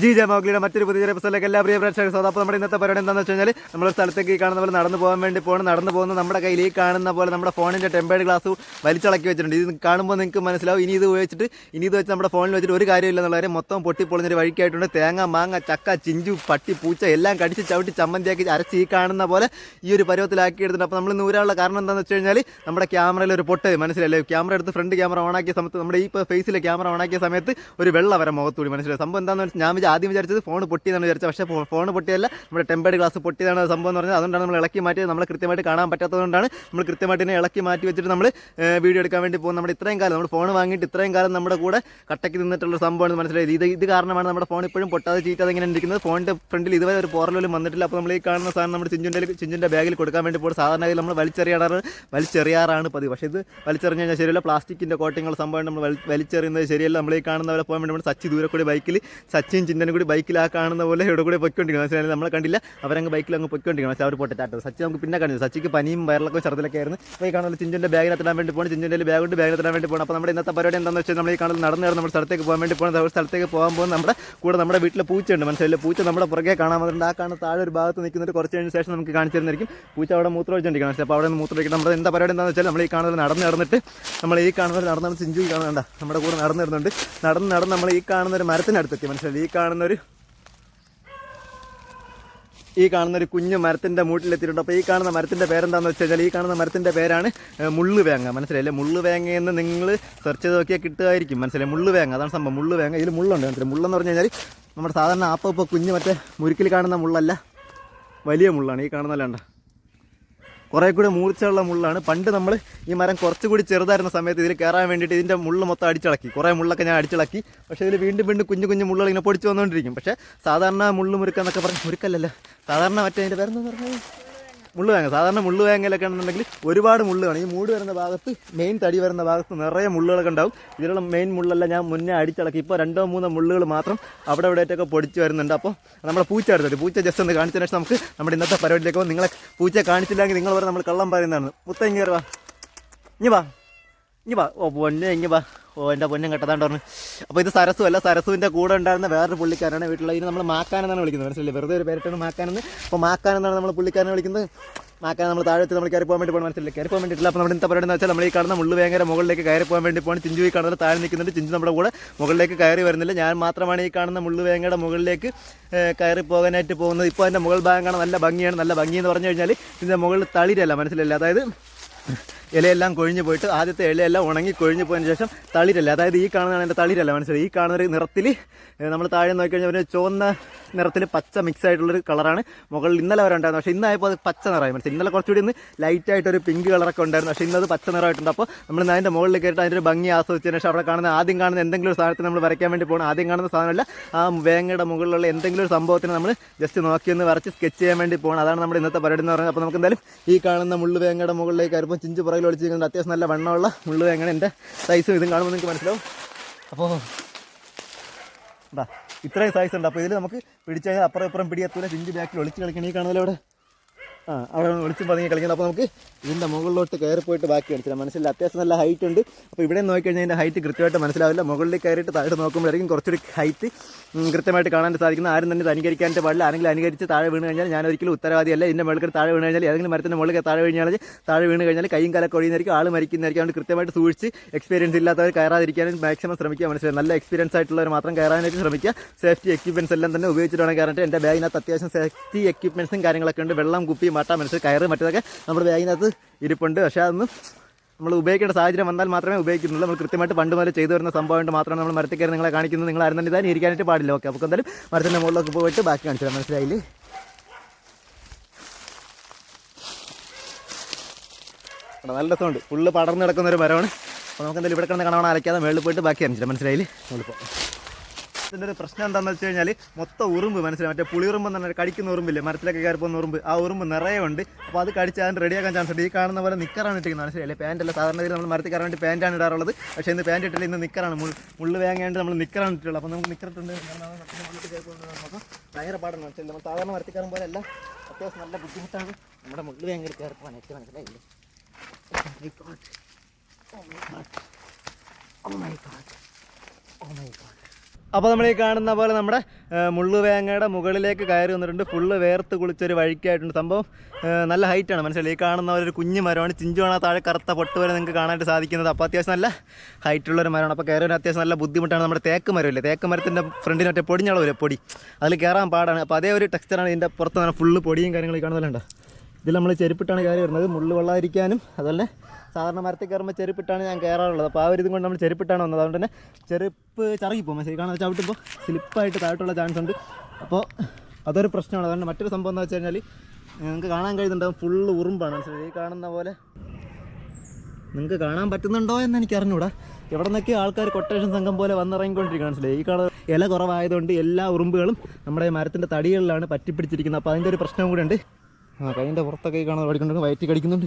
G J മോഗ്ലിയുടെ മറ്റൊരു പുതിയ എപ്പിസോഡിലേക്ക് എല്ലാ പ്രിയ പ്രേക്ഷകർ സോ അപ്പോൾ നമ്മുടെ ഇന്നത്തെ പരിപാടി എന്താണെന്ന് വെച്ച് കഴിഞ്ഞാൽ നമ്മൾ സ്ഥലത്തേക്ക് കാണുന്ന പോലെ നടന്നു പോകാൻ വേണ്ടി പോകണം നടന്നു പോകുന്ന നമ്മുടെ കയ്യിൽ ഈ കാണുന്ന പോലെ നമ്മുടെ ഫോണിന്റെ ടെമ്പേർഡ് ഗ്ലാസ് വലിച്ചിളക്കി വെച്ചിട്ടുണ്ട്. ഇത് കാണുമ്പോൾ നിങ്ങൾക്ക് മനസ്സിലാവും ഇനി ഇത് ഉപയോഗിച്ചിട്ട് ഇനി ഇത് വെച്ച് നമ്മുടെ ഫോണിൽ വെച്ചിട്ട് ഒരു കാര്യമില്ല എന്നുള്ള കാര്യം മൊത്തം പൊട്ടിപ്പൊളിഞ്ഞൊരു വഴിക്കായിട്ടുണ്ട്. തേങ്ങ മാങ്ങ ചക്ക ചിഞ്ചു പട്ടി പൂച്ച എല്ലാം കടിച്ച് ചവിട്ടി ചമ്മന്തിയാക്കി അരച്ച് ഈ കാണുന്ന പോലെ ഈ ഒരു പരുവത്തിലാക്കി എടുത്തിട്ട് അപ്പോൾ നമ്മൾ നൂരാനുള്ള കാരണം എന്താണെന്ന് വെച്ച് കഴിഞ്ഞാൽ നമ്മുടെ ക്യാമറയിൽ ഒരു പൊട്ട് മനസ്സിലല്ലേ ക്യാമറ എടുത്ത് ഫ്രണ്ട് ക്യാമറ ഓണാക്കിയ സമയത്ത് നമ്മുടെ ഈ ഫേസിലെ ക്യാമറ ഓണാക്കിയ സമയത്ത് ഒരു വെള്ള വരെ മുഖത്തൂടി മനസ്സിലായി? സംഭവം എന്താണെന്ന് വെച്ചാൽ ഞാൻ ആദ്യം വിചാരിച്ചത് ഫോൺ പൊട്ടിയെന്നാണ് വിചാരിച്ചത്. പക്ഷേ ഫോൺ പൊട്ടിയല്ല നമ്മുടെ ടെമ്പേർഡ് ഗ്ലാസ് പൊട്ടിയതാണ് സംഭവം എന്ന് പറഞ്ഞാൽ അതുകൊണ്ടാണ് നമ്മൾ ഇളക്കി മാറ്റി നമ്മൾ കൃത്യമായിട്ട് കാണാൻ പറ്റാത്തതുകൊണ്ടാണ് നമ്മൾ കൃത്യമായിട്ട് ഇതിനെ ഇളക്കി മാറ്റി വെച്ചിട്ട് നമ്മൾ വീഡിയോ എടുക്കാൻ വേണ്ടി പോകും നമ്മുടെ ഇത്രയും കാലം നമ്മൾ ഫോൺ വാങ്ങിയിട്ട് ഇത്രയും കാലം നമ്മുടെ കൂടെ കട്ടയ്ക്ക് നിന്നിട്ടുള്ള സംഭവമാണ് മനസ്സിലായത് ഇത് ഇത് കാരണമാണ് നമ്മുടെ ഫോൺ ഇപ്പോഴും പൊട്ടാതെ ചീറ്റാതെ ഇങ്ങനെ ഇരിക്കുന്നത്. ഫോണിന്റെ ഫ്രണ്ടിൽ ഇതുവരെ ഒരു പോറൽ പോലും വന്നിട്ടില്ല. അപ്പോൾ നമ്മൾ ഈ കാണുന്ന സാധനം നമ്മുടെ ചിഞ്ചുന്റെ ചിഞ്ചിന്റെ ബാഗിൽ കൊടുക്കാൻ വേണ്ടി പോകും സാധാരണ നമ്മൾ വലിച്ചെറിയാറാണ് വലിച്ചെറിയാറാണ് പതിവ്. പക്ഷേ ഇത് വലിച്ചെറിഞ്ഞ് കഴിഞ്ഞാൽ ശരിയല്ല. പ്ലാസ്റ്റിക്കിന്റെ കോട്ടിങ്ങുള്ള സംഭവം നമ്മൾ വലി- വലിച്ചെറിയുന്നത് ശരിയല്ല. നമ്മൾ ഈ കാണുന്നവരെ പോകാൻ വേണ്ടി നമ്മൾ സച്ചി ദൂരെ കൂടി ബൈക്കിൽ സച്ചിയും ചിന്തനും കൂടി ബൈക്കിൽ ആ കാണുന്ന പോലെ ഇവിടെ കൂടി പൊയ്ക്കൊണ്ടിരിക്കണം മനസ്സിലായി നമ്മളെ കണ്ടില്ല. അവരങ്ങ് ബൈക്കിൽ അങ്ങ് പൊയ്ക്കൊണ്ടിരിക്കണം പക്ഷേ അവർ പൊട്ടിട്ടാട്ടോ സച്ചി നമുക്ക് പിന്നെ കണ്ടു. സച്ചിക്ക് പനിയും വയറിലൊക്കെ ചെറുതിലൊക്കെ ആയിരുന്നു. അപ്പോൾ ഈ കാണുന്ന ചിഞ്ചിന്റെ എത്താൻ വേണ്ടി പോകണം ചിഞ്ചിന്റെ ബാഗിൽ എത്താൻ വേണ്ടി പോകണം അപ്പോൾ നമ്മുടെ ഇന്നത്തെ പരിപാടി എന്താണെന്ന് വെച്ചാൽ നമ്മൾ ഈ കാണുന്നത് നടന്നു നടന്ന് നമ്മുടെ സ്ഥലത്തേക്ക് പോകാൻ വേണ്ടി പോകുന്നത് ഒരു സ്ഥലത്തേക്ക് പോകാൻ പോകുന്ന നമ്മുടെ കൂടെ നമ്മുടെ വീട്ടിലെ പൂച്ചയുണ്ട്. മനസ്സിലായില്ലേ? പൂച്ച നമ്മുടെ പുറകെ കാണാൻ വന്നിട്ടുണ്ട്. ആ കാണുന്ന താഴെ ഒരു ഭാഗത്ത് നിൽക്കുന്നൊരു കുറച്ച് കഴിഞ്ഞ ശേഷം നമുക്ക് കാണിച്ചു തരുന്നതായിരിക്കും പൂച്ച അവിടെ മൂത്ര ഒഴിച്ചുകൊണ്ടിരിക്കണം അപ്പോൾ അവിടെ നിന്ന് മൂത്രം ഒഴിക്കണം. നമ്മുടെ എന്താ പരിപാടി എന്താണെന്ന് വെച്ചാൽ നമ്മൾ ഈ കാണുന്നത് നടന്ന് നടന്നിട്ട് നമ്മൾ ഈ കാണുന്നത് നടന്നാണ് നടന്ന് ചിഞ്ചു കാണണ്ട നമ്മുടെ കൂടെ നടന്നിരുന്നുണ്ട് നടന്ന് നടന്ന് നമ്മൾ ഈ കാണുന്ന ഒരു മരത്തിനടുത്തെത്തി. മനസ്സിലായി ഈ കാണുന്ന ഒരു ഈ കാണുന്ന ഒരു കുഞ്ഞു മരത്തിന്റെ മൂട്ടിലെത്തിയിട്ടുണ്ട്. അപ്പോൾ ഈ കാണുന്ന മരത്തിന്റെ പേരെന്താണെന്ന് വെച്ച് കഴിഞ്ഞാൽ ഈ കാണുന്ന മരത്തിന്റെ പേരാണ് മുള്ളുവേങ്ങ. മനസ്സിലായില്ലേ? മുള്ളുവേങ്ങ എന്ന് നിങ്ങൾ സെർച്ച് ചെയ്ത് നോക്കിയാൽ കിട്ടുമായിരിക്കും. മനസ്സിലായി മുള്ളുവേങ്ങ. അതാണ് സംഭവം. മുള്ളുവേങ്ങ. ഇതിൽ മുള്ളുണ്ട്. മനസ്സിലായി മുള്ളെന്ന് പറഞ്ഞു കഴിഞ്ഞാൽ നമ്മുടെ സാധാരണ ആപ്പ് ഇപ്പോൾ കുഞ്ഞ് മറ്റേ മുരുക്കിൽ കാണുന്ന മുള്ളല്ല. വലിയ മുള്ളാണ്. ഈ കാണുന്ന അല്ലാണ്ട കുറേ കൂടി മൂർച്ചയുള്ള മുള്ളാണ്. പണ്ട് നമ്മൾ ഈ മരം കുറച്ചുകൂടി ചെറുതായിരുന്ന സമയത്ത് ഇതിൽ കയറാൻ വേണ്ടിയിട്ട് ഇതിന്റെ മുള്ള് മൊത്തം അടിച്ചിളക്കി. കുറേ മുള്ളൊക്കെ ഞാൻ അടിച്ചിളക്കി. പക്ഷേ ഇതിൽ വീണ്ടും വീണ്ടും കുഞ്ഞു കുഞ്ഞു മുള്ളുകൾ ഇങ്ങനെ പൊടിച്ച് വന്നുകൊണ്ടിരിക്കും പക്ഷേ സാധാരണ മുള്ളു മുറുക്കെന്നൊക്കെ പറഞ്ഞ് മുറുക്കല്ലല്ലോ. സാധാരണ മറ്റേ അതിന്റെ പേരെന്താന്ന് പറഞ്ഞാൽ മുള്ളു വേങ്ങ സാധാരണ മുള്ളു വേങ്ങയിലൊക്കെ ആണെന്നുണ്ടെങ്കിൽ ഒരുപാട് മുള്ള് കാണും ഈ മൂട് വരുന്ന ഭാഗത്ത് മെയിൻ തടി വരുന്ന ഭാഗത്ത് നിറയെ മുള്ളുകളൊക്കെ ഉണ്ടാവും. ഇതിലുള്ള മെയിൻ മുള്ളെല്ലാം ഞാൻ മുന്നേ അടിച്ചിളക്കി ഇപ്പോൾ രണ്ടോ മൂന്നോ മുള്ളുകൾ മാത്രം അവിടെ ഇവിടെയൊക്കെ പൊടിച്ച് വരുന്നുണ്ട്. അപ്പോൾ നമ്മുടെ പൂച്ച എടുത്തത് പൂച്ച ജസ്റ്റ് ഒന്ന് കാണിച്ചതിന് ശേഷം നമുക്ക് നമ്മുടെ ഇന്നത്തെ പരിപാടിയിലേക്ക് നിങ്ങളെ പൂച്ച കാണിച്ചില്ലെങ്കിൽ നിങ്ങൾ പറഞ്ഞ് നമ്മൾ കള്ളം പറയുന്നതാണ്. മുത്ത ഇങ്ങ് കയറി വാ. ഇനി വാ. ഇനി ഓ പൊന്നെ ഇനി വാ. ഓ എന്റെ പൊന്നും കെട്ടതാണ്ട് പറഞ്ഞു. അപ്പോൾ ഇത് സരസു അല്ല. സരസുവിന്റെ കൂടെ ഉണ്ടായിരുന്ന വേറൊരു പുള്ളിക്കാരനാണ് വീട്ടിലുള്ള. ഇനി നമ്മൾ മാക്കാനെന്നാണ് വിളിക്കുന്നത്. മനസ്സിലായി വെറുതെ ഒരു പേരിട്ടാണ് മാക്കാനെന്ന്. അപ്പോൾ മാക്കാനെന്നാണ് നമ്മൾ പുള്ളിക്കാരനെ വിളിക്കുന്നത്. മാക്കാൻ നമ്മൾ താഴത്ത് നമ്മൾ കയറി പോകാൻ വേണ്ടി പോകണം മനസ്സിലായി കയറി പോകാൻ വേണ്ടിയിട്ടില്ല. അപ്പോൾ നമ്മുടെ ഇന്നത്തെ പറയുന്നത് വെച്ചാൽ നമ്മൾ ഈ കാണുന്ന മുള്ളു ഭയങ്കര മുകളിലേക്ക് കയറി പോകാൻ വേണ്ടി പോകണം ചിഞ്ചു ഈ കാണുന്നത് താഴെ നിൽക്കുന്നുണ്ട്. ചിഞ്ചു നമ്മുടെ കൂടെ മുകളിലേക്ക് കയറി വരുന്നില്ല. ഞാൻ മാത്രമാണ് ഈ കാണുന്ന മുള്ളു വേങ്ങയുടെ മുകളിലേക്ക് കയറി പോകാനായിട്ട് പോകുന്നത്. ഇപ്പോൾ അതിന്റെ മുകൾ ഭാഗം കാണാൻ നല്ല ഭംഗിയാണ്. നല്ല ഭംഗി എന്ന് പറഞ്ഞു കഴിഞ്ഞാൽ ഇതിന്റെ മുകളിൽ തളിരല്ല. മനസ്സിലല്ല അതായത് ഇലയെല്ലാം കൊഴിഞ്ഞു പോയിട്ട് ആദ്യത്തെ ഇലയെല്ലാം ഉണങ്ങി കൊഴിഞ്ഞു പോയതിന് ശേഷം തളിരല്ല അതായത് ഈ കാണുന്നതാണ് എന്റെ തളിരല്ല മനസ്സിലായി? ഈ കാണുന്ന ഒരു നിറത്തിൽ നമ്മൾ താഴെ നോക്കിക്കഴിഞ്ഞാൽ ഒരു ചുവന്ന നിറത്തിൽ പച്ച മിക്സ് ആയിട്ടുള്ളൊരു കളറാണ്. മുകളിൽ ഇന്നലെ വരെ ഉണ്ടായിരുന്നു. പക്ഷേ ഇന്നായപ്പോൾ അത് പച്ച നിറമായി. മനസ്സിലായി? ഇന്നലെ കുറച്ചുകൂടി ഇന്ന് ലൈറ്റ് ആയിട്ട് ഒരു പിങ്ക് കളറൊക്കെ ഉണ്ടായിരുന്നു. പക്ഷേ ഇന്നത് പച്ച നിറമായിട്ടുണ്ട്. അപ്പോൾ നമ്മൾ അതിന്റെ മുകളിൽ കയറിയിട്ട് അതിന്റെ ഒരു ഭംഗി ആസ്വദിച്ചതിന് ശേഷം അവിടെ കാണുന്ന ആദ്യം കാണുന്ന എന്തെങ്കിലും ഒരു സാധനത്തിന് നമ്മൾ വരയ്ക്കാൻ വേണ്ടി പോകണം ആദ്യം കാണുന്ന സാധനമല്ല ആ വേങ്ങയുടെ മുകളിലുള്ള എന്തെങ്കിലും ഒരു സംഭവത്തിന് നമ്മൾ ജസ്റ്റ് നോക്കി ഒന്ന് വരച്ച് സ്കെച്ച് ചെയ്യാൻ വേണ്ടി പോകണം അതാണ് നമ്മുടെ ഇന്നത്തെ പരിപാടി എന്ന് പറയുന്നത്. അപ്പോൾ നമുക്ക് എന്തായാലും ഈ കാണുന്ന മുള്ളു വേങ്ങയുടെ മുകളിലേക്ക് കയറുമ്പോൾ ചിഞ്ച് പുറകിൽ ഒളിച്ചിരിക്കുന്നത് അത്യാവശ്യം നല്ല വണ്ണമുള്ള മുള്ളു എങ്ങനെ എന്റെ സൈസും ഇതും കാണുമ്പോൾ നിങ്ങൾക്ക് മനസ്സിലാവും. അപ്പോൾ ഇത്രയും സൈസ് ഉണ്ട്. അപ്പോൾ ഇതിൽ നമുക്ക് പിടിച്ചു കഴിഞ്ഞാൽ അപ്പുറം ഇപ്പുറം പിടിയെത്തൂല. ചിഞ്ച് ബാക്കിൽ ഒളിച്ച് കളിക്കണേ കാണുമല്ലോ അവിടെ? ആ അവിടെ ഒളിച്ചും പതുങ്ങി കളിക്കുന്നത് അപ്പോൾ നമുക്ക് ഇതിന്റെ മുകളിലോട്ട് കയറി പോയിട്ട് ബാക്കി കളിച്ചില്ല മനസ്സിൽ അത്യാവശ്യം നല്ല ഹൈറ്റ് ഉണ്ട്. അപ്പോൾ ഇവിടെ നോക്കിക്കഴിഞ്ഞാൽ ഇതിന്റെ ഹൈറ്റ് കൃത്യമായിട്ട് മനസ്സിലാവില്ല. മുകളിൽ കയറിയിട്ട് താഴെ നോക്കുമ്പോഴായിരിക്കും കുറച്ചൊരു ഹൈറ്റ് കൃത്യമായിട്ട് കാണാൻ സാധിക്കുന്നത്. ആരും തന്നെ അനുകരിക്കാനായിട്ട് പാടില്ല. ആരെങ്കിലും അനുകരിച്ച് താഴെ വീണ് കഴിഞ്ഞാൽ ഞാൻ ഒരിക്കലും ഉത്തരവാദിയല്ല. ഇതിന്റെ മുകളിൽ താഴെ വീണ് കഴിഞ്ഞാൽ ഏതെങ്കിലും മരത്തിന്റെ മുകളിൽ താഴെ വീണ് കഴിഞ്ഞാൽ താഴെ വീണ് കഴിഞ്ഞാൽ കൈയും കാലൊക്കെ ഒഴിയുന്നതായിരിക്കും. ആൾ മരിക്കുന്നതായിരിക്കും. അതുകൊണ്ട് കൃത്യമായിട്ട് സൂക്ഷിച്ച് എക്സ്പീരിയൻസ് ഇല്ലാത്തവർ കയറാതിരിക്കാനും മാക്സിമം ശ്രമിക്കുക. മനസ്സിലായി? നല്ല എക്സ്പീരിയൻസ് ആയിട്ടുള്ളവർ മാത്രം കയറാനായിട്ട് ശ്രമിക്കുക. സേഫ്റ്റി എക്യുപ്മെന്റ്സ് എല്ലാം തന്നെ ഉപയോഗിച്ചിട്ടാണ് കയറാനായിട്ട് എന്റെ ബാഗിനകത്ത് അത്യാവശ്യം സേഫ്റ്റി എക്യുപ്മെന്റ്സും കാര്യങ്ങളൊക്കെ ഉണ്ട്. വെള്ളം കുപ്പി മാട്ടാൻ മനസ്സിൽ കയറ് മറ്റേതൊക്കെ. നമ്മുടെ ബാഗിനകത്ത് ഇരിപ്പുണ്ട്. പക്ഷേ അതൊന്നും നമ്മൾ ഉപയോഗിക്കേണ്ട സാഹചര്യം വന്നാൽ മാത്രമേ ഉപയോഗിക്കുന്നുള്ളൂ. നമ്മൾ കൃത്യമായിട്ട് പണ്ട് മുതൽ ചെയ്തു വരുന്ന സംഭവമായിട്ട് മാത്രമാണ് നമ്മൾ മരത്തിൽ കയറി നിങ്ങളെ കാണിക്കുന്നത്. നിങ്ങൾ ആരും തന്നെ ഇരിക്കാനായിട്ട് പാടില്ല. ഓക്കെ അപ്പോൾ എന്തായാലും മരത്തിന്റെ മുകളിലൊക്കെ പോയിട്ട് ബാക്കി കാണിച്ചു തരാം. നല്ല രസമുണ്ട്. ഫുള്ള് പടർന്ന് കിടക്കുന്ന ഒരു മരമാണ്. അപ്പോൾ നമുക്ക് എന്തായാലും ഇവിടെ കിടന്ന് കാണാൻ അലക്കാതെ മേളിൽ പോയിട്ട് ബാക്കി കാണിച്ചില്ല മനസ്സിലായില്ലേ? നമ്മളിപ്പോൾ ഇതിന്റെ ഒരു പ്രശ്നം എന്താണെന്ന് വെച്ച് കഴിഞ്ഞാൽ മൊത്തം ഉറുമ്പ് മനസ്സിലായി. മറ്റേ പുളിയുറുമ്പ് പറഞ്ഞാൽ കടിക്കുന്ന ഉറുമ്പില്ലേ? മരത്തിലൊക്കെ കയറി പോകുന്ന ഉറുമ്പ്. ആ ഉറുമ്പ് നിറയെ ഉണ്ട് അപ്പോൾ അത് കടിച്ച് അതിന് റെഡിയാക്കാൻ ചാൻസ് ഉണ്ട്. ഈ കാണുന്ന പോലെ നിക്കറാണ് ഇട്ടിരിക്കുന്നത്. മനസ്സിലായില്ലേ പാന്റല്ല സാധാരണ രീതിയിൽ നമ്മൾ മരത്തിൽ കയറാൻ വേണ്ടി പാന്റാണ് ഇടാറുള്ളത്. പക്ഷേ ഇന്ന് പാന്റ് ഇട്ടില്ല. ഇന്ന് നിക്കറാണ്. മുൾ മുള്ള് വേങ്ങാണ്ട് നമ്മൾ നിക്കറാണ് ഇട്ടുള്ളത് അപ്പോൾ നമുക്ക് നിക്കറിട്ടുണ്ട്. ഭയങ്കര പാടാണ്. മനസ്സിലായി? നമ്മൾ സാധാരണ മരത്തിൽ കയറും പോലെ അല്ല. അത്യാവശ്യം നല്ല ബുദ്ധിമുട്ടാണ്. നമ്മുടെ മുള്ള് വേങ്ങി കയറി പോകാൻ എനിക്ക് മനസ്സിലായില്ലേ Oh my god. Oh my god. Oh my god. Oh my god. അപ്പോൾ നമ്മൾ ഈ കാണുന്ന പോലെ നമ്മുടെ മുള്ളുവേങ്ങയുടെ മുകളിലേക്ക് കയറി വന്നിട്ടുണ്ട്. ഫുള്ള് വേർത്ത് കുളിച്ചൊരു വഴിക്കായിട്ടുണ്ട്. സംഭവം നല്ല ഹൈറ്റാണ് മനസ്സിലായി? ഈ കാണുന്ന ഒരു കുഞ്ഞു മരമാണ്. ചിഞ്ചുവാണ് താഴെ കറുത്ത പൊട്ട് വരെ നിങ്ങൾക്ക് കാണാനായിട്ട് സാധിക്കുന്നത്. അപ്പോൾ അത്യാവശ്യം നല്ല ഹൈറ്റുള്ള ഒരു മരമാണ്. അപ്പോൾ കയറാൻ അത്യാവശ്യം നല്ല ബുദ്ധിമുട്ടാണ് നമ്മുടെ തേക്ക് മരമില്ലേ? തേക്ക് മരത്തിന്റെ ഫ്രണ്ടിന് മറ്റേ ഒരു പൊടി. അതിൽ കയറാൻ പാടാണ്. അപ്പോൾ അതേ ഒരു ടെക്സ്ചറാണ് ഇതിന്റെ പുറത്ത് ഫുള്ള് പൊടിയും കാര്യങ്ങളും കാണുന്നതല്ല ഇതിൽ നമ്മൾ ചെരുപ്പിട്ടാണ് കയറി വരുന്നത്. മുള്ളു വെള്ളാതിരിക്കാനും അതുപോലെ സാധാരണ മരത്തിൽ കയറുമ്പോൾ ചെരുപ്പിട്ടാണ് ഞാൻ കയറാറുള്ളത്. അപ്പോൾ ആ ഒരു ഇതും കൊണ്ട് നമ്മൾ ചെരുപ്പിട്ടാണ് വന്നത്. അതുകൊണ്ട് തന്നെ ചെരുപ്പ് ഈ കാണാൻ ചവിട്ടുമ്പോൾ സ്ലിപ്പായിട്ട് താഴോട്ടുള്ള ചാൻസ് ഉണ്ട്. അപ്പോൾ അതൊരു പ്രശ്നമാണ്. അതുകൊണ്ട് മറ്റൊരു സംഭവം എന്ന് വെച്ച് കഴിഞ്ഞാൽ നിങ്ങൾക്ക് കാണാൻ കഴിയുന്നുണ്ടാവും ഫുള്ള് ഉറുമ്പാണ്. മനസ്സിലായി? ഈ കാണുന്ന പോലെ നിങ്ങൾക്ക് കാണാൻ പറ്റുന്നുണ്ടോ എന്ന് എനിക്ക് അറിഞ്ഞൂടാ. ഇവിടെ നിന്നൊക്കെ ആൾക്കാർ കൊട്ടേഷൻ സംഘം പോലെ വന്നിറങ്ങിക്കൊണ്ടിരിക്കുകയാണ്. മനസ്സിലായി? ഈ കാണുന്ന ഇല കുറവായതുകൊണ്ട് എല്ലാ ഉറുമ്പുകളും നമ്മുടെ മരത്തിന്റെ തടികളിലാണ് പറ്റിപ്പിടിച്ചിരിക്കുന്നത്. അപ്പോൾ അതിന്റെ ഒരു പ്രശ്നം കൂടെ ഉണ്ട്. കൈന്റെ പുറത്തൊക്കെ കാണാൻ പഠിക്കുന്നുണ്ട് വയറ്റി കടിക്കുന്നുണ്ട്.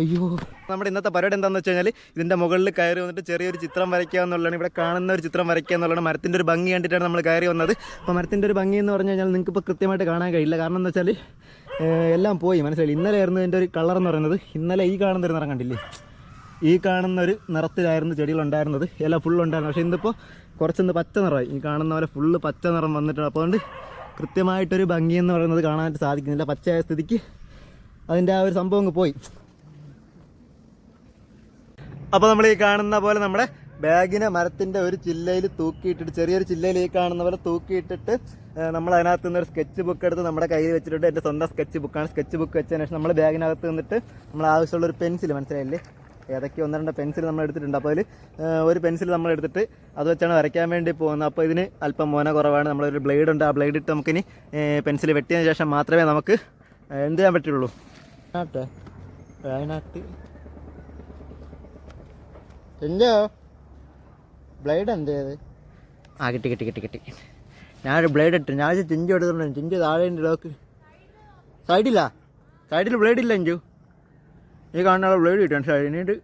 അയ്യോ. നമ്മുടെ ഇന്നത്തെ പരിപാടി എന്താണെന്ന് വെച്ച് കഴിഞ്ഞാൽ ഇതിന്റെ മുകളിൽ കയറി വന്നിട്ട് ചെറിയൊരു ചിത്രം വരയ്ക്കുക എന്നുള്ളതാണ്. ഇവിടെ കാണുന്ന ഒരു ചിത്രം വരയ്ക്കുക എന്നുള്ളതാണ്. മരത്തിന്റെ ഒരു ഭംഗി കണ്ടിട്ടാണ് നമ്മൾ കയറി വന്നത്. അപ്പോൾ മരത്തിന്റെ ഒരു ഭംഗി എന്ന് പറഞ്ഞു കഴിഞ്ഞാൽ നിങ്ങൾക്ക് ഇപ്പോൾ കൃത്യമായിട്ട് കാണാൻ കഴിയില്ല. കാരണം എന്ന് വെച്ചാൽ എല്ലാം പോയി. മനസ്സിലായി? ഇന്നലെ ആയിരുന്നു ഇതിന്റെ ഒരു കളർ എന്ന് പറയുന്നത്. ഇന്നലെ ഈ കാണുന്ന ഒരു നിറം കണ്ടില്ലേ? ഈ കാണുന്ന ഒരു നിറത്തിലായിരുന്നു ചെടികളുണ്ടായിരുന്നത് ഇല ഫുള്ള് ഉണ്ടായിരുന്നു. പക്ഷേ ഇന്നിപ്പോൾ കുറച്ചൊന്ന് പച്ച നിറമായി. ഈ കാണുന്ന പോലെ ഫുള്ള് പച്ച നിറം വന്നിട്ടുണ്ട് അപ്പോൾ അതുകൊണ്ട് കൃത്യമായിട്ടൊരു എന്ന് പറയുന്നത് കാണാനായിട്ട് സാധിക്കുന്നില്ല. പച്ചയായ സ്ഥിതിക്ക് അതിന്റെ ആ ഒരു സംഭവം അങ്ങ് പോയി. അപ്പോൾ നമ്മൾ ഈ കാണുന്ന പോലെ നമ്മുടെ ബാഗിനെ മരത്തിന്റെ ഒരു ചില്ലയിൽ തൂക്കിയിട്ടിട്ട് ചെറിയൊരു ചില്ലയിൽ ഈ കാണുന്ന പോലെ തൂക്കിയിട്ടിട്ട് നമ്മൾ അതിനകത്ത് നിന്ന് ഒരു സ്കെച്ച് ബുക്ക് എടുത്ത് നമ്മുടെ കയ്യിൽ വെച്ചിട്ടുണ്ട്. എന്റെ സ്വന്തം സ്കെച്ച് ബുക്കാണ് സ്കെച്ച് ബുക്ക് വെച്ചതിന് ശേഷം നമ്മൾ ബാഗിനകത്ത് നിന്നിട്ട് നമ്മൾ ആവശ്യമുള്ള ഒരു പെൻസിൽ മനസ്സിലായില്ലേ? ഏതൊക്കെ ഒന്ന് രണ്ട് പെൻസിൽ നമ്മൾ എടുത്തിട്ടുണ്ട്. അപ്പോൾ അതിൽ ഒരു പെൻസിൽ നമ്മൾ എടുത്തിട്ട് അത് വെച്ചാണ് വരയ്ക്കാൻ വേണ്ടി പോകുന്നത്. അപ്പോൾ ഇതിന് അല്പം മോന കുറവാണ്. നമ്മളൊരു ബ്ലേഡ് ഉണ്ട്. ആ ബ്ലേഡ് ഇട്ട് നമുക്കിനി പെൻസിൽ വെട്ടിയതിന് ശേഷം മാത്രമേ നമുക്ക് എന്ത് ചെയ്യാൻ പറ്റുള്ളൂ? അതിനകത്ത് അതിനകത്ത് എന്തോ ബ്ലേഡ് എന്തേത് ആ കിട്ടി കിട്ടി കിട്ടി കിട്ടി. ഞാനൊരു ബ്ലേഡ് ഇട്ടു ഞാൻ ചിഞ്ചു എടുത്തിട്ടുണ്ട്. ചിഞ്ചു താഴെ ഉണ്ട് ഡോക്ക് സൈഡില്ല സൈഡിൽ ബ്ലേഡ് ഇല്ല അഞ്ചു. ഈ കാണാനുള്ള ബ്ലേഡ് കിട്ടാൻ സാധിച്ചിട്ട്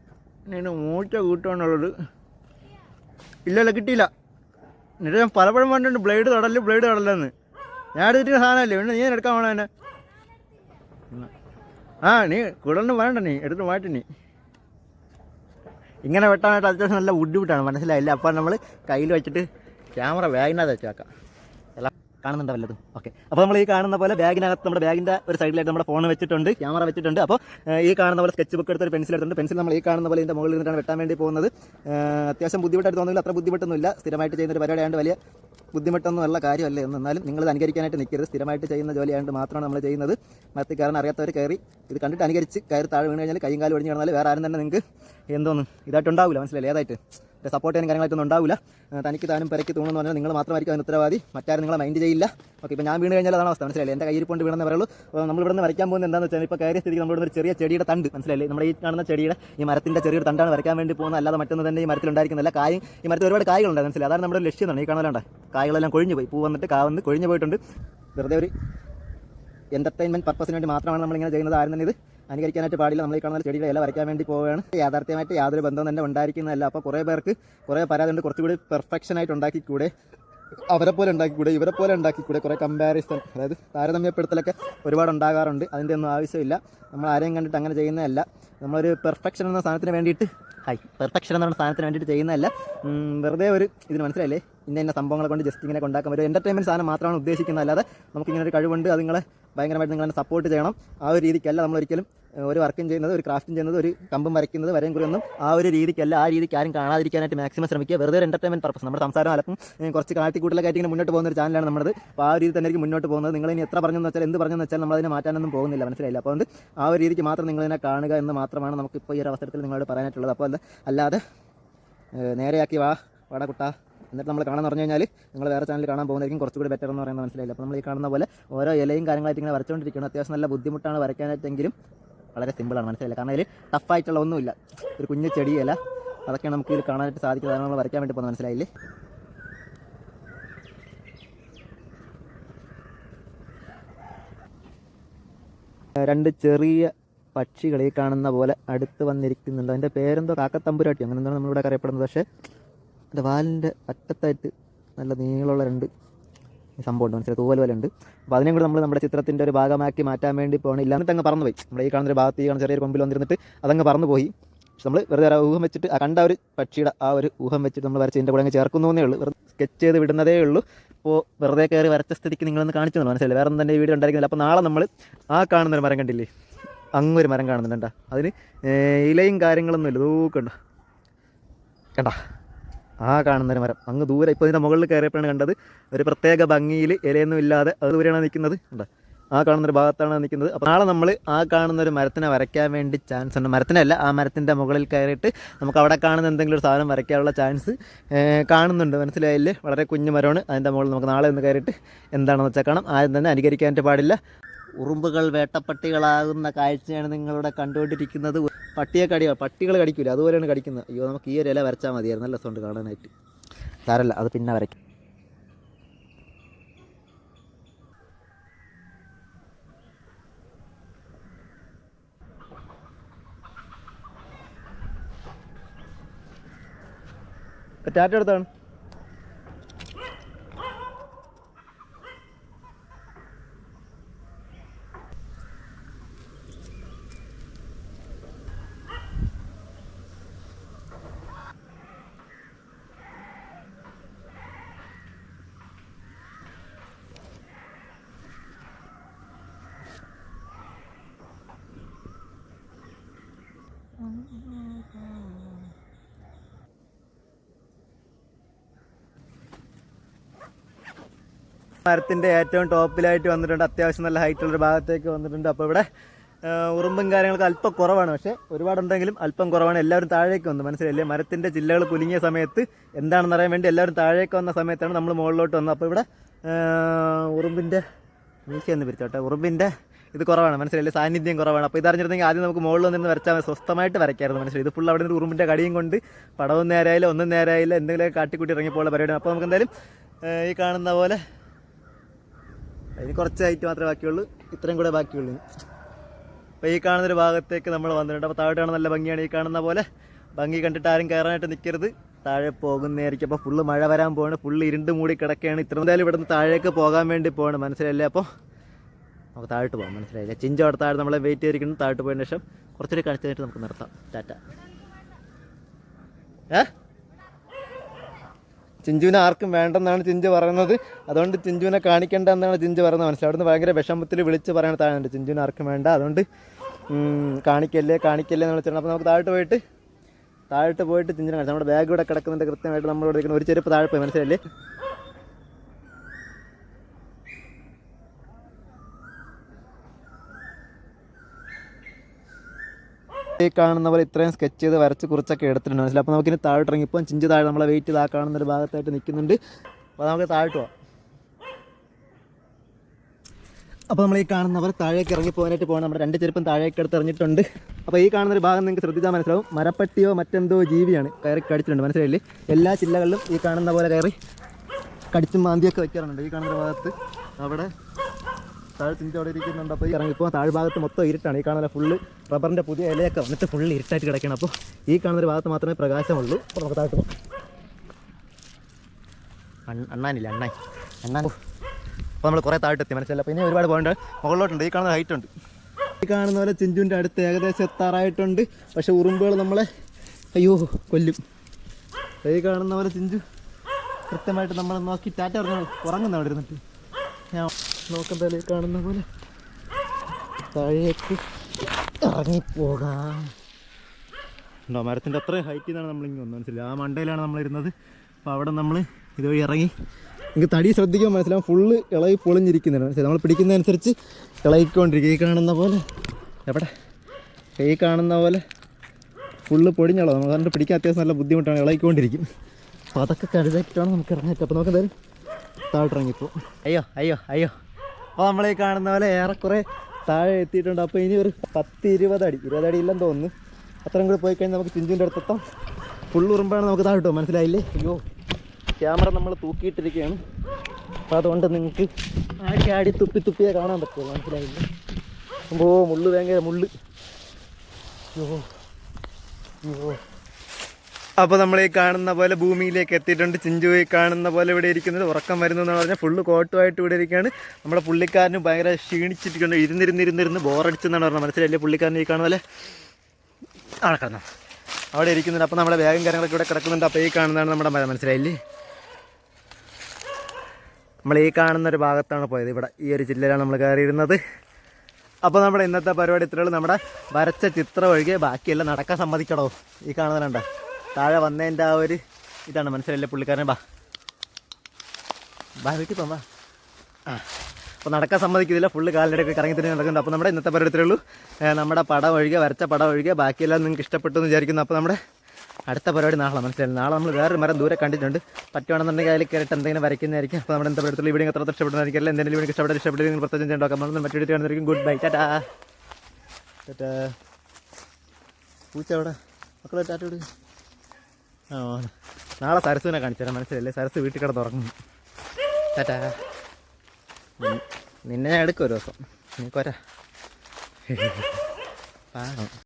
ഞാൻ മൂച്ച കൂട്ടുകൊണ്ടുള്ളത് ഇല്ലല്ല കിട്ടിയില്ല. എന്നിട്ട് ഞാൻ പലപ്പോഴും പറഞ്ഞിട്ടുണ്ട് ബ്ലേഡ് തടൽ ബ്ലേഡ് തടല്ലെന്ന് ഞാൻ എടുത്തിട്ട് സാധനമല്ലേ? പിന്നെ നീ എടുക്കാൻ വേണം എന്നെ? ആ നീ കുടലിന് വേണ്ട നീ എടുത്ത് മാറ്റി നീ. ഇങ്ങനെ വെട്ടാനായിട്ട് അത്യാവശ്യം നല്ല ബുദ്ധിമുട്ടാണ് മനസ്സിലായില്ല? അപ്പം നമ്മൾ കയ്യിൽ വെച്ചിട്ട് ക്യാമറ ബാഗിനകത്ത് വെച്ചേക്കാം കാണുന്നുണ്ടോ ഓക്കെ അപ്പോൾ നമ്മൾ ഈ കാണുന്ന പോലെ ബാഗിനകത്ത് നമ്മുടെ ബാഗിന്റെ ഒരു സൈഡിലായിട്ട് നമ്മുടെ ഫോൺ വെച്ചിട്ടുണ്ട് ക്യാമറ വെച്ചിട്ടുണ്ട്. അപ്പോൾ ഈ കാണുന്ന പോലെ സ്കെച്ച് ബുക്ക് എടുത്ത് ഒരു പെൻസിൽ എടുത്തിട്ടുണ്ട്. പെൻസിൽ നമ്മൾ ഈ കാണുന്ന പോലെ ഇതിന്റെ മുകളിൽ നിന്നിട്ടാണ് വെട്ടാൻ വേണ്ടി പോകുന്നത്. അത്യാവശ്യം ബുദ്ധിമുട്ടായിട്ട് തോന്നുന്നില്ല. അത്ര ബുദ്ധിമുട്ടൊന്നുമില്ല. സ്ഥിരമായിട്ട് ചെയ്യുന്ന ഒരു പരിപാടിയായതുകൊണ്ട് വലിയ ബുദ്ധിമുട്ടൊന്നും ഉള്ള കാര്യമല്ല എന്ന് എന്നാലും നിങ്ങൾ അനുകരിക്കാനായിട്ട് നിൽക്കരുത്. സ്ഥിരമായിട്ട് ചെയ്യുന്ന ജോലിയായിട്ട് മാത്രമാണ് നമ്മൾ ചെയ്യുന്നത്. മരത്തിൽ കാരണം അറിയാത്തവർ കയറി ഇത് കണ്ടിട്ട് അനുകരിച്ച് കയറി താഴെ വീണ് കഴിഞ്ഞാൽ കൈയും കാലും ഒഴിഞ്ഞ് കിടന്നാൽ വേറെ ആരും തന്നെ നിങ്ങൾക്ക് എന്തോന്നും ഇതായിട്ടുണ്ടാവില്ല മനസ്സിലായില്ലേ? ഏതായിട്ട്? സപ്പോർട്ട് ചെയ്യാൻ കാര്യങ്ങളൊന്നും ഉണ്ടാവില്ല. തനിക്ക് താനും പെരയ്ക്ക് തോന്നുന്നു പറഞ്ഞാൽ നിങ്ങൾ മാത്രമായിരിക്കും അതിന് ഉത്തരവാദി. മറ്റാരും നിങ്ങളെ മൈൻഡ് ചെയ്യില്ല. ഓക്കെ ഇപ്പോൾ ഞാൻ വീണ് കഴിഞ്ഞാൽ അതാണ് അവസ്ഥ. മനസ്സിലായില്ലേ? എന്റെ കയ്യിൽ കൊണ്ട് വീണെന്ന് പറയുള്ളൂ. നമ്മൾ ഇവിടുന്ന് വരയ്ക്കാൻ പോകുന്നത് എന്താണെന്ന് വെച്ചാൽ ഇപ്പോൾ കയറിയ സ്ഥിതിക്ക് നമ്മളിവിടെ ഒരു ചെറിയ ചെടിയുടെ തണ്ട്. മനസ്സിലായില്ലേ? നമ്മുടെ ഈ കാണുന്ന ചെടിയുടെ ഈ മരത്തിന്റെ ചെറിയൊരു തണ്ടാണ് വരയ്ക്കാൻ വേണ്ടി പോകുന്നത്. അല്ലാതെ മറ്റൊന്നും തന്നെ ഈ മരത്തിൽ ഉണ്ടായിരിക്കുന്നില്ല കായും ഈ മരത്തിൽ ഒരുപാട് കായകളുണ്ട് മനസ്സിലായി? അതാണ് നമ്മുടെ ലക്ഷ്യം എന്നാണ്. ഈ കാണാനുണ്ട് കായകളെല്ലാം കൊഴിഞ്ഞു പോയി. പൂ വന്നിട്ട് കാ വന്ന് കൊഴിഞ്ഞു പോയിട്ടുണ്ട്. വെറുതെ ഒരു എന്റർടൈൻമെന്റ് പർപ്പസിന് വേണ്ടി മാത്രമാണ് നമ്മളിങ്ങനെ ചെയ്യുന്നത്. ആരും തന്നെ ഇത് അനുകരിക്കാനായിട്ട് പാടില്ല. നമ്മൾ ഈ കാണുന്ന ചെടിയുടെ ഇല വരയ്ക്കാൻ വേണ്ടി പോവുകയാണ്. യാഥാർത്ഥ്യമായിട്ട് യാതൊരു ബന്ധവും തന്നെ ഉണ്ടായിരിക്കുന്നതല്ല. അപ്പോൾ കുറേ പേർക്ക് കുറേ പരാതി ഉണ്ട്. കുറച്ചുകൂടി പെർഫെക്ഷൻ ആയിട്ട് ഉണ്ടാക്കിക്കൂടെ? അവരെ പോലെ ഉണ്ടാക്കിക്കൂടെ? ഇവരെ പോലെ ഉണ്ടാക്കിക്കൂടെ? കുറേ കമ്പാരിസൺ അതായത് താരതമ്യപ്പെടുത്തലൊക്കെ ഒരുപാട് ഉണ്ടാകാറുണ്ട്. അതിന്റെ ഒന്നും ആവശ്യമില്ല. നമ്മൾ ആരെയും കണ്ടിട്ട് അങ്ങനെ ചെയ്യുന്നതല്ല. നമ്മളൊരു പെർഫെക്ഷൻ എന്ന സാധനത്തിന് വേണ്ടിയിട്ട് ഹൈ പെർഫെക്ഷൻ എന്ന സാധനത്തിന് വേണ്ടിയിട്ട് ചെയ്യുന്നതല്ല. വെറുതെ ഒരു ഇതിന് മനസ്സിലായില്ലേ? ഇന്ന ഇന്ന സംഭവങ്ങളെ കൊണ്ട് ജസ്റ്റ് ഇങ്ങനെ കൊണ്ടാക്കാൻ പറ്റും. എന്റർടൈൻമെന്റ് സാധനം മാത്രമാണ് ഉദ്ദേശിക്കുന്നത്. അല്ലാതെ നമുക്കിങ്ങനെ ഒരു കഴിവുണ്ട് അത് നിങ്ങളെ ഭയങ്കരമായിട്ട് നിങ്ങളെ സപ്പോർട്ട് ചെയ്യണം. ആ ഒരു രീതിക്കല്ല നമ്മൾ ഒരിക്കലും ഒരു വർക്കും ചെയ്യുന്നത് ഒരു ക്രാഫ്റ്റും ചെയ്യുന്നത് ഒരു കമ്പും വരയ്ക്കുന്നത് വരയും കുറിയൊന്നും ആ ഒരു രീതിക്കല്ല. ആ രീതിക്ക് ആരും കാണാതിരിക്കാനായിട്ട് മാക്സിമം ശ്രമിക്കുക. വെറുതെ ഒരു എന്റർടൈൻമെന്റ് പർപ്പസ് നമ്മുടെ സംസാരം അലപ്പം കുറച്ച് കാട്ടിക്കൂട്ടിലൊക്കെ ആയിട്ട് ഇങ്ങനെ മുന്നോട്ട് പോകുന്ന ഒരു ചാനലാണ് നമ്മുടെ അപ്പോൾ ആ ഒരു രീതി തന്നെ മുന്നോട്ട് പോകുന്നത്. നിങ്ങൾ ഇനി എത്ര പറഞ്ഞെന്ന് വെച്ചാൽ എന്ത് പറഞ്ഞെന്ന് വെച്ചാൽ നമ്മൾ അതിനെ മാറ്റാനൊന്നും പോകുന്നില്ല. മനസ്സിലായില്ല? അപ്പോൾ ആ ഒരു രീതിക്ക് മാത്രം നിങ്ങളിതിനെ കാണുക എന്ന് മാത്രമാണ് നമുക്കിപ്പോൾ ഈ ഒരു അവസരത്തിൽ നിങ്ങളോട് പറയാനായിട്ടുള്ളത്. അപ്പോൾ അല്ലാതെ നേരെയാക്കി വാ വാടാ കുട്ടാ. എന്നിട്ട് നമ്മൾ കാണാൻ പറഞ്ഞു കഴിഞ്ഞാൽ നിങ്ങൾ വേറെ ചാനൽ കാണാൻ പോകുന്നതായിരിക്കും. കുറച്ചുകൂടി ബെറ്റർ എന്ന് പറയുന്നത് മനസ്സിലായില്ല. അപ്പോൾ നമ്മൾ ഈ കാണുന്ന പോലെ ഓരോ ഇലയും കാര്യങ്ങളായിട്ട് ഇങ്ങനെ വരച്ചുകൊണ്ടിരിക്കണം അത്യാവശ്യം നല്ല ബുദ്ധിമുട്ടാണ് വരയ്ക്കാനായിട്ടെങ്കിലും വളരെ സിമ്പിളാണ് മനസ്സിലായില്ല? കാരണം ഇതിൽ ടഫായിട്ടുള്ള ഒന്നുമില്ല. ഒരു കുഞ്ഞു ചെടിയല്ല അതൊക്കെയാണ് നമുക്ക് ഇതിൽ കാണാനായിട്ട് സാധിക്കുന്നത് നമ്മൾ വരയ്ക്കാൻ വേണ്ടി പോകുന്നത്. മനസ്സിലായില്ലേ? രണ്ട് ചെറിയ പക്ഷികൾ ഈ കാണുന്ന പോലെ അടുത്ത് വന്നിരിക്കുന്നുണ്ട്. അതിന്റെ പേരെന്തോ കാക്കത്തമ്പുരാട്ടി. അങ്ങനെ എന്താണ് നമ്മളിവിടെ അറിയപ്പെടുന്നത്. പക്ഷേ അതിന്റെ വാലിന്റെ അറ്റത്തായിട്ട് നല്ല നീളമുള്ള രണ്ട് സംഭവമുണ്ട് മനസ്സിലായി? തൂവൽ പോലെ ഉണ്ട് അപ്പോൾ അതിനെ കൂടി നമ്മൾ നമ്മുടെ ചിത്രത്തിന്റെ ഒരു ഭാഗമാക്കി മാറ്റാൻ വേണ്ടി പോകണം ഇല്ല എന്നിട്ട് അങ്ങ് പറന്നു പോയി നമ്മൾ ഈ കാണുന്ന ഒരു ഭാഗത്ത് ഈ കാണുന്ന ചെറിയൊരു കൊമ്പിൽ വന്നിരുന്നിട്ട് അതങ്ങ് പറന്നു പോയി പക്ഷെ നമ്മൾ വെറുതെ ആ ഊഹം വെച്ചിട്ട് ആ കണ്ട ഒരു പക്ഷിയുടെ ആ ഒരു ഊഹം വെച്ചിട്ട് നമ്മൾ വരച്ച് ഇതിന്റെ കൂടെ അങ്ങ് ചേർക്കുന്നു ഉള്ളൂ. വെറുതെ സ്കെച്ച് ചെയ്ത് വിടുന്നതേ ഉള്ളൂ. അപ്പോൾ വെറുതെ കയറി വരച്ച സ്ഥിതിക്ക് നിങ്ങളൊന്ന് കാണിച്ചു തന്നെ? മനസ്സിലായി വേറെ തന്നെ വീഡിയോ ഉണ്ടായിരിക്കുന്നില്ല. അപ്പോൾ നാളെ നമ്മൾ ആ കാണുന്നൊരു മരം കണ്ടില്ലേ? അങ്ങൊരു മരം കാണുന്നുണ്ട് അതിന് ഇലയും കാര്യങ്ങളൊന്നുമില്ല ഇല്ല. ദൂക്കണ്ട കണ്ട? ആ കാണുന്നൊരു മരം. അങ്ങ് ദൂരെ ഇപ്പോൾ ഇതിന്റെ മുകളിൽ കയറിയപ്പോഴാണ് കണ്ടത്. ഒരു പ്രത്യേക ഭംഗിയിൽ ഇലയൊന്നും ഇല്ലാതെ അത് ദൂരെയാണ് നിൽക്കുന്നത്. ഉണ്ട് ആ കാണുന്നൊരു ഭാഗത്താണ് നിൽക്കുന്നത്. അപ്പോൾ നാളെ നമ്മൾ ആ കാണുന്ന ഒരു മരത്തിനെ വരയ്ക്കാൻ വേണ്ടി ചാൻസ് ഉണ്ട്. മരത്തിനല്ല ആ മരത്തിന്റെ മുകളിൽ കയറിയിട്ട് നമുക്ക് അവിടെ കാണുന്ന എന്തെങ്കിലും ഒരു സാധനം വരയ്ക്കാനുള്ള ചാൻസ് കാണുന്നുണ്ട്. മനസ്സിലായില്ലേ? വളരെ കുഞ്ഞു മരമാണ്. അതിന്റെ മുകളിൽ നമുക്ക് നാളെ ഒന്ന് കയറിയിട്ട് എന്താണെന്ന് വെച്ചാൽ കാണാം. ആരും തന്നെ അനുകരിക്കാനായിട്ട് പാടില്ല. ഉറുമ്പുകൾ വേട്ടപ്പട്ടികളാകുന്ന കാഴ്ചയാണ് നിങ്ങളിവിടെ കണ്ടുകൊണ്ടിരിക്കുന്നത്. പട്ടിയെ കടിയോ? പട്ടികൾ കടിക്കില്ല അതുപോലെയാണ് കടിക്കുന്നത്. അയ്യോ നമുക്ക് ഈ ഒരു ഇല വരച്ചാൽ മതിയായിരുന്നു. നല്ല രസമുണ്ട് കാണാനായിട്ട്. സാരല്ല അത് പിന്നെ വരയ്ക്കും. ടാറ്റ എടുത്താണ് മരത്തിന്റെ ഏറ്റവും ടോപ്പിലായിട്ട് വന്നിട്ടുണ്ട്. അത്യാവശ്യം നല്ല ഹൈറ്റുള്ളൊരു ഭാഗത്തേക്ക് വന്നിട്ടുണ്ട്. അപ്പോൾ ഇവിടെ ഉറുമ്പും കാര്യങ്ങളൊക്കെ അല്പം കുറവാണ്. പക്ഷേ ഒരുപാടുണ്ടെങ്കിലും അല്പം കുറവാണ്. എല്ലാവരും താഴേക്ക് വന്നു. മനസ്സിലല്ലേ മരത്തിന്റെ ജില്ലകൾ കുലുങ്ങിയ സമയത്ത് എന്താണെന്ന് അറിയാൻ വേണ്ടി എല്ലാവരും താഴേക്ക് വന്ന സമയത്താണ് നമ്മൾ മുകളിലോട്ട് വന്നത്. അപ്പോൾ ഇവിടെ ഉറുമ്പിന്റെ എന്ന് പിരിച്ചോട്ടെ ഉറുമ്പിന്റെ ഇത് കുറവാണ്. മനസ്സിലല്ലേ സാന്നിധ്യം കുറവാണ്. അപ്പോൾ ഇതറിഞ്ഞിരുന്നെങ്കിൽ ആദ്യം നമുക്ക് മുകളിൽ നിന്ന് വരച്ചാൽ. സ്വസ്ഥമായിട്ട് വരയ്ക്കായിരുന്നു. മനസ്സിലായി ഇത് ഫുൾ അവിടെ നിന്ന് ഉറുമ്പിന്റെ കടിയും കൊണ്ട് പടവും നേരായാലും ഒന്നും നേരായാലും എന്തെങ്കിലുമൊക്കെ കാട്ടിക്കൂട്ടി ഇറങ്ങിപ്പോയുള്ള പരിപാടിയാണ്. അപ്പോൾ നമുക്ക് എന്തായാലും ഈ കാണുന്ന പോലെ അതിന് കുറച്ച് മാത്രമേ ബാക്കിയുള്ളൂ. ഇത്രയും കൂടെ ബാക്കിയുള്ളൂ. അപ്പോൾ ഈ കാണുന്നൊരു ഭാഗത്തേക്ക് നമ്മൾ വന്നിട്ടുണ്ട്. അപ്പോൾ താഴോട്ടാണ് നല്ല ഭംഗിയാണ് ഈ കാണുന്ന പോലെ. ഭംഗി കണ്ടിട്ട് ആരും കയറാനായിട്ട് നിൽക്കരുത് താഴെ പോകുന്നതായിരിക്കും. അപ്പോൾ ഫുള്ള് മഴ വരാൻ പോവാണ്. ഫുള്ള് ഇരുണ്ട് മൂടി കിടക്കുകയാണ്. ഇത്ര എന്തായാലും ഇവിടുന്ന് താഴേക്ക് പോകാൻ വേണ്ടി പോവാണ്. മനസ്സിലായില്ലേ? അപ്പോൾ നമുക്ക് താഴോട്ട് പോകാം മനസ്സിലായില്ലേ? ചിഞ്ച അവിടെ താഴെ നമ്മളെ വെയിറ്റ് ചെയ്തിരിക്കുന്നു. താഴോട്ട് പോയതിന് ശേഷം കുറച്ചുകൂടി കാണിച്ചു നമുക്ക് നിർത്താം. ടാറ്റ. ഏ? ചിഞ്ചുവിനെ ആർക്കും വേണ്ടെന്നാണ് ചിഞ്ചു പറയുന്നത്. അതുകൊണ്ട് ചിഞ്ചുവിനെ കാണിക്കേണ്ട എന്നാണ് ചിഞ്ചു പറയുന്നത്. മനസ്സിലായി? അവിടുന്ന് ഭയങ്കര വിഷമത്തിൽ വിളിച്ച് പറയണ താഴെയുണ്ട്. ചിഞ്ചുവിനെ ആർക്കും വേണ്ട. അതുകൊണ്ട് കാണിക്കല്ലേ കാണിക്കല്ലേ എന്ന് വിളിച്ചിട്ടുണ്ട് അപ്പോൾ നമുക്ക് താഴോട്ട് പോയിട്ട് താഴോട്ട് പോയിട്ട് ചിഞ്ചിനെ കാണിച്ചു. നമ്മുടെ ബാഗ് ഇവിടെ കിടക്കുന്നുണ്ട്. കൃത്യമായിട്ട് നമ്മളിവിടെ ഒരു ചെരുപ്പ് താഴെ പോയി. മനസ്സിലല്ലേ ഈ കാണുന്ന പോലെ ഇത്രയും സ്കെച്ച് ചെയ്ത് വരച്ച് കുറച്ചൊക്കെ എടുത്തിട്ടുണ്ട്. മനസ്സിലായി? അപ്പോൾ നമുക്കിനി താഴോട്ട് ഇപ്പം ചിഞ്ച് താഴെ നമ്മളെ വെയിറ്റ് ഇതാ കാണുന്ന ഒരു ഭാഗത്തായിട്ട് നിൽക്കുന്നുണ്ട്. അപ്പോൾ നമുക്ക് താഴോട്ട് പോവാം. അപ്പോൾ നമ്മൾ ഈ കാണുന്ന പോലെ താഴേക്ക് ഇറങ്ങി പോകാനായിട്ട് പോകണം നമ്മുടെ രണ്ട് ചെരുപ്പം താഴേക്ക് എടുത്ത് എറിഞ്ഞിട്ടുണ്ട്. അപ്പോൾ ഈ കാണുന്ന ഒരു ഭാഗം നിങ്ങൾക്ക് ശ്രദ്ധിച്ചാൽ മനസ്സിലാവും. മരപ്പട്ടിയോ മറ്റെന്തോ ജീവിയാണ് കയറി കടിച്ചിട്ടുണ്ട്. മനസ്സിലായില്ലേ? എല്ലാ ചില്ലകളിലും ഈ കാണുന്ന പോലെ കയറി കടിച്ചും മാന്തിയൊക്കെ വെക്കാറുണ്ട്. ഈ കാണുന്ന ഭാഗത്ത്. അവിടെ താഴെ ചിന്ത അവിടെ ഇരിക്കുന്നുണ്ട്. അപ്പോൾ ഇറങ്ങി ഇപ്പോൾ താഴ്ഭാഗത്ത് മൊത്തം ഇരുട്ടാണ്. ഈ കാണുന്ന ഫുള്ള് റബ്ബറിന്റെ പുതിയ ഇലയൊക്കെ വന്നിട്ട് ഫുള്ള് ഇരുട്ടായിട്ട് കിടക്കണം അപ്പോൾ ഈ കാണുന്ന ഒരു ഭാഗത്ത് മാത്രമേ പ്രകാശമുള്ളൂ. അപ്പോൾ നമുക്ക് താഴ്ത്തു അണ്ണാനില്ല? അണ്ണാൻ. അണ്ണാൻ. അപ്പോൾ നമ്മൾ കുറേ താഴ്ത്തെത്തി. മനസ്സിലായി അപ്പോൾ ഇനി ഒരുപാട് പോകേണ്ട മുകളിലോട്ടുണ്ട്. ഈ കാണുന്ന ഹൈറ്റ് ഉണ്ട്. ഈ കാണുന്ന പോലെ ചിഞ്ചുവിന്റെ അടുത്ത് ഏകദേശം എത്താറായിട്ടുണ്ട്. പക്ഷേ ഉറുമ്പുകൾ നമ്മളെ അയ്യോ കൊല്ലും. ഈ കാണുന്ന പോലെ ചിഞ്ചു കൃത്യമായിട്ട് നമ്മൾ നോക്കി ടാറ്റ പറഞ്ഞു ഉറങ്ങുന്ന അവിടെ ഇരുന്നിട്ട്. ഞാൻ നോക്കുന്നതിൽ കാണുന്ന പോലെ. താഴേക്ക് ഇറങ്ങിപ്പോകാം. മരത്തിന്റെ അത്രയും ഹൈറ്റിൽ നിന്നാണ് നമ്മളിങ്ങനെ വന്നത്. മനസ്സിലായി? ആ മണ്ടയിലാണ് നമ്മളിരുന്നത്. അപ്പോൾ അവിടെ നമ്മൾ ഇതുവഴി ഇറങ്ങി. നിങ്ങൾക്ക് തടി ശ്രദ്ധിക്കാൻ മനസ്സിലാവും ഫുള്ള് ഇളകി പൊളിഞ്ഞിരിക്കുന്നുണ്ട്. മനസ്സിലായി? നമ്മൾ പിടിക്കുന്നതനുസരിച്ച് ഇളകിക്കൊണ്ടിരിക്കും. ഈ കാണുന്ന പോലെ. എവിടെ? ഈ കാണുന്ന പോലെ ഫുള്ള് പൊടിഞ്ഞളോ നമുക്ക് അതിന്റെ പിടിക്കാൻ അത്യാവശ്യം നല്ല ബുദ്ധിമുട്ടാണ് ഇളകിക്കൊണ്ടിരിക്കും. അപ്പോൾ അതൊക്കെ കരുതായിട്ടാണ് നമുക്ക് ഇറങ്ങിയിട്ട് അപ്പോൾ നമുക്ക് എന്തായാലും താഴോട്ട് അയ്യോ അയ്യോ അയ്യോ. അപ്പോൾ നമ്മളീ കാണുന്ന പോലെ ഏറെക്കുറെ താഴെ എത്തിയിട്ടുണ്ട്. അപ്പോൾ ഇനി ഒരു പത്ത് ഇരുപത് അടി ഇരുപത് അടി ഇല്ലെന്ന് തോന്നുന്നു. അത്രയും കൂടി പോയി കഴിഞ്ഞാൽ നമുക്ക് ചിഞ്ചിന്റെ അടുത്തെത്താം ഫുൾ ഉറുമ്പാണ് നമുക്ക് താഴെ കിട്ടും മനസ്സിലായില്ലേ? അയ്യോ ക്യാമറ നമ്മൾ തൂക്കിയിട്ടിരിക്കുകയാണ്. അപ്പോൾ അതുകൊണ്ട് നിങ്ങൾക്ക് ആടി ആടി തുപ്പി തുപ്പിയേ കാണാൻ പറ്റുമോ മനസ്സിലായില്ലേ? അപ്പോൾ മുള്ളു ഭയങ്കര മുള്ളു. അയ്യോ അയ്യോ. അപ്പോൾ നമ്മൾ ഈ കാണുന്ന പോലെ ഭൂമിയിലേക്ക് എത്തിയിട്ടുണ്ട്. ചിഞ്ചു ഈ കാണുന്ന പോലെ ഇവിടെ ഇരിക്കുന്നത് ഉറക്കം വരുന്നു എന്ന് പറഞ്ഞാൽ ഫുള്ള് കോട്ടുമായിട്ട് ഇവിടെ ഇരിക്കുകയാണ്. നമ്മുടെ പുള്ളിക്കാരന് ഭയങ്കര ക്ഷീണിച്ചിട്ടുണ്ട് ഇരുന്നിരുന്നിരുന്നിരുന്ന് ബോറടിച്ചെന്നാണ് പറഞ്ഞത്. മനസ്സിലല്ലേ പുള്ളിക്കാരൻ ഈ കാണുന്ന പോലെ? കിടന്നു. അവിടെ ഇരിക്കുന്നുണ്ട്. അപ്പോൾ നമ്മുടെ വേഗം കാര്യങ്ങളൊക്കെ ഇവിടെ കിടക്കുന്നുണ്ട്. അപ്പോൾ ഈ കാണുന്നതാണ് നമ്മുടെ മരം. മനസ്സിലായില്ലേ? നമ്മൾ ഈ കാണുന്ന ഒരു ഭാഗത്താണ് പോയത്. ഇവിടെ ഈ ഒരു ജില്ലയിലാണ് നമ്മൾ കയറിയിരുന്നത്. അപ്പോൾ നമ്മുടെ ഇന്നത്തെ പരിപാടി ഇത്രയുള്ളൂ നമ്മുടെ വരച്ച ചിത്രം ഒഴികെ ബാക്കിയെല്ലാം നടക്കാൻ സമ്മതിക്കണോ? ഈ കാണുന്നതുണ്ട താഴെ വന്നതിന്റെ ആ ഒരു ഇതാണ് മനസ്സിലല്ലേ പുള്ളിക്കാരൻ ബാ ബാ വീട്ടിൽ പോകാം ബാ ആ അപ്പോൾ നടക്കാൻ സമ്മതിക്കുന്നില്ല ഫുള്ള് കാലിടയൊക്കെ കറങ്ങി തന്നെ നടക്കുന്നുണ്ട്. അപ്പോൾ നമ്മുടെ ഇന്നത്തെ പരിപാടി ഇത്രയേ ഉള്ളൂ. ഏ, നമ്മുടെ പടം ഒഴികെ വരച്ച പടം ഒഴികെ ബാക്കിയെല്ലാം നിങ്ങൾക്ക് ഇഷ്ടപ്പെട്ടു എന്ന് വിചാരിക്കുന്നു. അപ്പോൾ നമ്മുടെ അടുത്ത പരിപാടി നാളെ മനസ്സിലായി നാളെ നമ്മൾ വേറൊരു മരം ദൂരെ കണ്ടിട്ടുണ്ട്. പറ്റുവാണെന്നുണ്ടെങ്കിൽ അതിൽ കയറിയിട്ട് എന്തെങ്കിലും വരയ്ക്കുന്നതായിരിക്കും. അപ്പോൾ നമ്മുടെ എന്താ പരിപാടി വീഡിയോ എത്ര ഇഷ്ടപ്പെടുന്നതായിരിക്കും എന്തെങ്കിലും ഇവിടെ ഇഷ്ടപ്പെട്ട ഇഷ്ടപ്പെട്ടു നിങ്ങൾ പ്രത്യേകം ചെയ്യേണ്ടതൊക്കെ നമ്മൾ മറ്റൊരു കാണുന്നതായിരിക്കും. ഗുഡ് ബൈ ടാറ്റാ ടാറ്റാ പൂച്ച അവിടെ മക്കളെ ടാറ്റ നാളെ സരസുവിനെ കാണിച്ചു തരാം മനസ്സിലല്ലേ? സരസ് വീട്ടിൽ കിടന്ന് ഉറങ്ങും ടാറ്റാ നിന്നെ ഞാൻ എടുക്കും ഒരു ദിവസം. നീ കൊര പാവം.